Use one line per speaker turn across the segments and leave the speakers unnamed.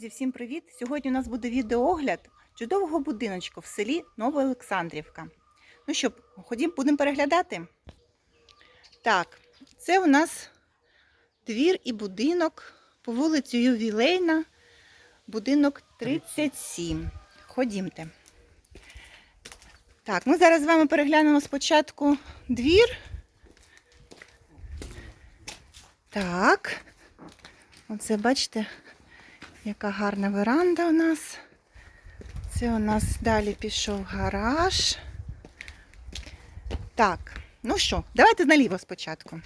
Друзі, всім привіт! Сьогодні у нас буде відеоогляд чудового будиночку в селі Новоолександрівка. Ну що, ходім, будемо переглядати. Так, це у нас двір і будинок по вулицю Ювілейна, будинок 37. Ходімте. Так, ми зараз з вами переглянемо спочатку двір. Так. Оце бачите, яка гарна веранда у нас. Це у нас далі пішов гараж. Так, ну що, давайте наліво спочатку.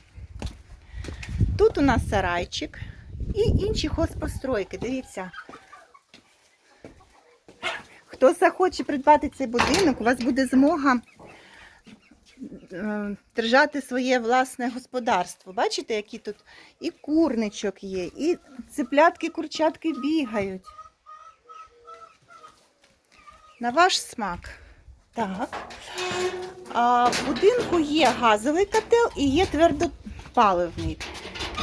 Тут у нас сарайчик і інші хозпостройки. Дивіться. Хто захоче придбати цей будинок, у вас буде змога держати своє власне господарство. Бачите, які тут і курничок є, і цеплятки, курчатки бігають. На ваш смак. Так. А в будинку є газовий котел і є твердопаливний.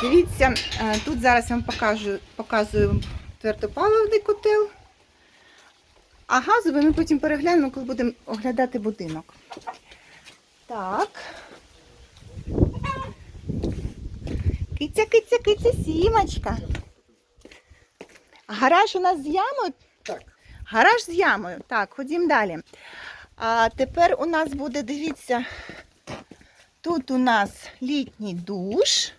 Дивіться, е, тут зараз я вам покажу, показую твердопаливний котел. А газовий ми потім переглянемо, коли будемо оглядати будинок. Так. Киця, киця, киця, сімочка. Гараж у нас з ямою?
Так.
Гараж з ямою. Так, ходім далі. А тепер у нас буде, дивіться, тут у нас літній душ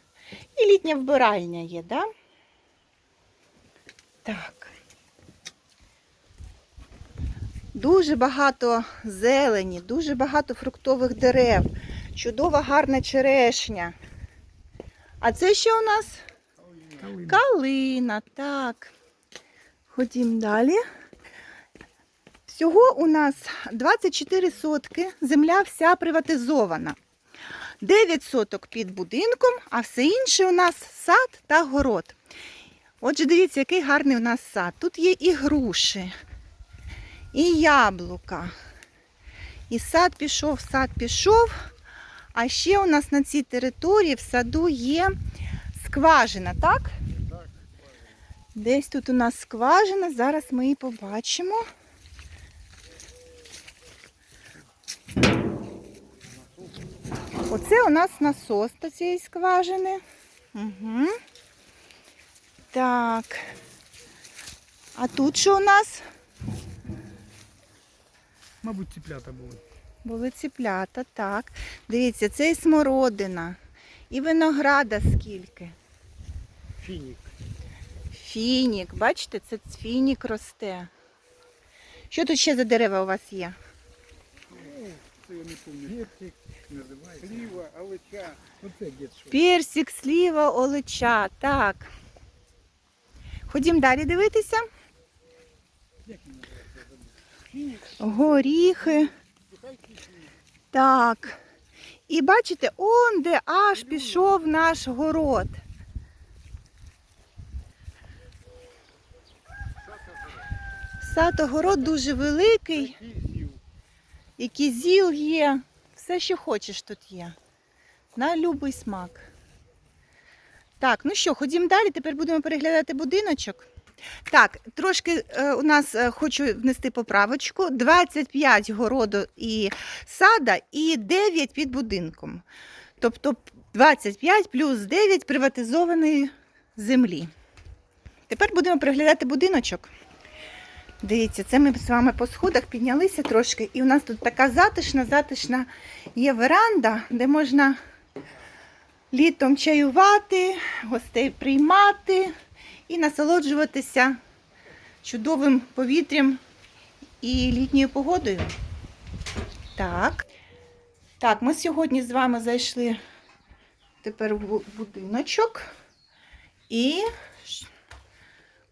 і літня вбиральня є, да? Так. Дуже багато зелені, дуже багато фруктових дерев, чудова гарна черешня. А це що у нас? Калина, так. Ходім далі. Всього у нас 24 сотки, земля вся приватизована. 9 соток під будинком, а все інше у нас сад та город. Отже, дивіться, який гарний у нас сад. Тут є і груші, і яблука. І сад пішов, сад пішов. А ще у нас на цій території в саду є скважина, так? Десь тут у нас скважина, зараз ми її побачимо. Оце у нас насос до цієї скважини. Угу. Так. А тут що у нас?
Мабуть, ціплята були.
Були ціплята, так. Дивіться, це і смородина, і винограда скільки.
Фінік.
Фінік, бачите, це фінік росте. Що тут ще за дерева у вас є?
Це я не пам'ятаю. Називається. Сліва, алеча. Оце дід що.
Персик, сліва, олича. Так. Ходім далі дивитися.
Як він.
Горіхи. Так. І бачите, он де аж пішов наш город. Сад огород дуже великий. І кізіл є. Все, що хочеш, тут є. На любий смак. Так, ну що, ходімо далі. Тепер будемо переглядати будиночок. Так, трошки е, у нас е, хочу внести поправочку. 25 городу і сада і 9 під будинком. Тобто 25 плюс 9 приватизованої землі. Тепер будемо переглядати будиночок. Дивіться, це ми з вами по сходах піднялися трошки, і у нас тут така затишна, затишна є веранда, де можна літом чаювати, гостей приймати і насолоджуватися чудовим повітрям і літньою погодою. Так. Так, ми сьогодні з вами зайшли тепер в будиночок. І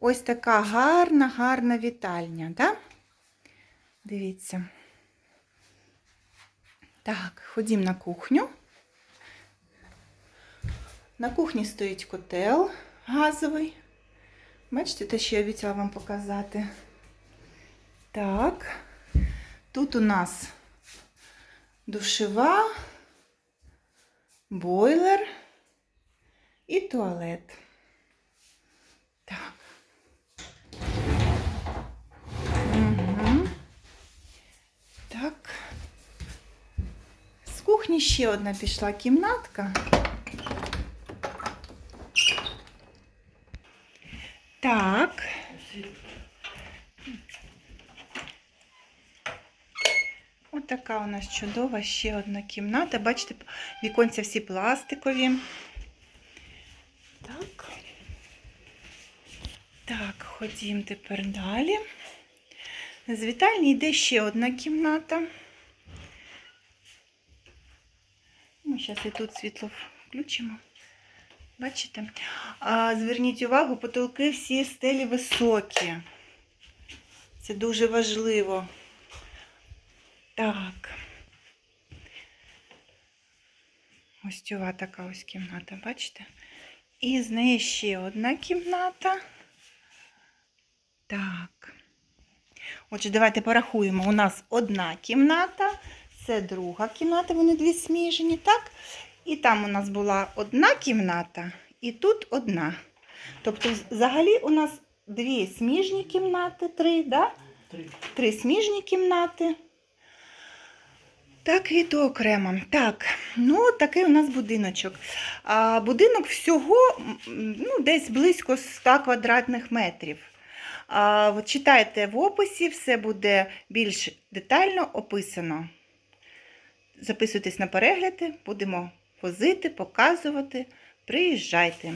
Ось така гарна, гарна вітальня, да? Дивіться. Так, ходім на кухню. На кухні стоїть котел газовий. Бачите, те, що я обіцяла вам показати. Так, тут у нас душева, бойлер і туалет. Так. Угу. Так. З кухні ще одна пішла кімнатка. Так. Ось така у нас чудова ще одна кімната. Бачите, віконця всі пластикові. Так. Так, ходімо тепер далі. З вітальні йде ще одна кімната. Ми зараз і тут світло включимо. Бачите? А, зверніть увагу, потолки всі стелі високі. Це дуже важливо. Так. Гостьова така ось кімната, бачите? І з неї ще одна кімната. Так. Отже, давайте порахуємо. У нас одна кімната, це друга кімната, вони дві сміжені, так? І там у нас була одна кімната, і тут одна. Тобто, взагалі у нас дві сміжні кімнати, три, да?
Три.
Три сміжні кімнати. Так, і то окремо. Так, ну такий у нас будиночок. А, будинок всього ну, десь близько 100 квадратних метрів. А, от читайте в описі, все буде більш детально описано. Записуйтесь на перегляди, будемо возити, показувати. Приїжджайте.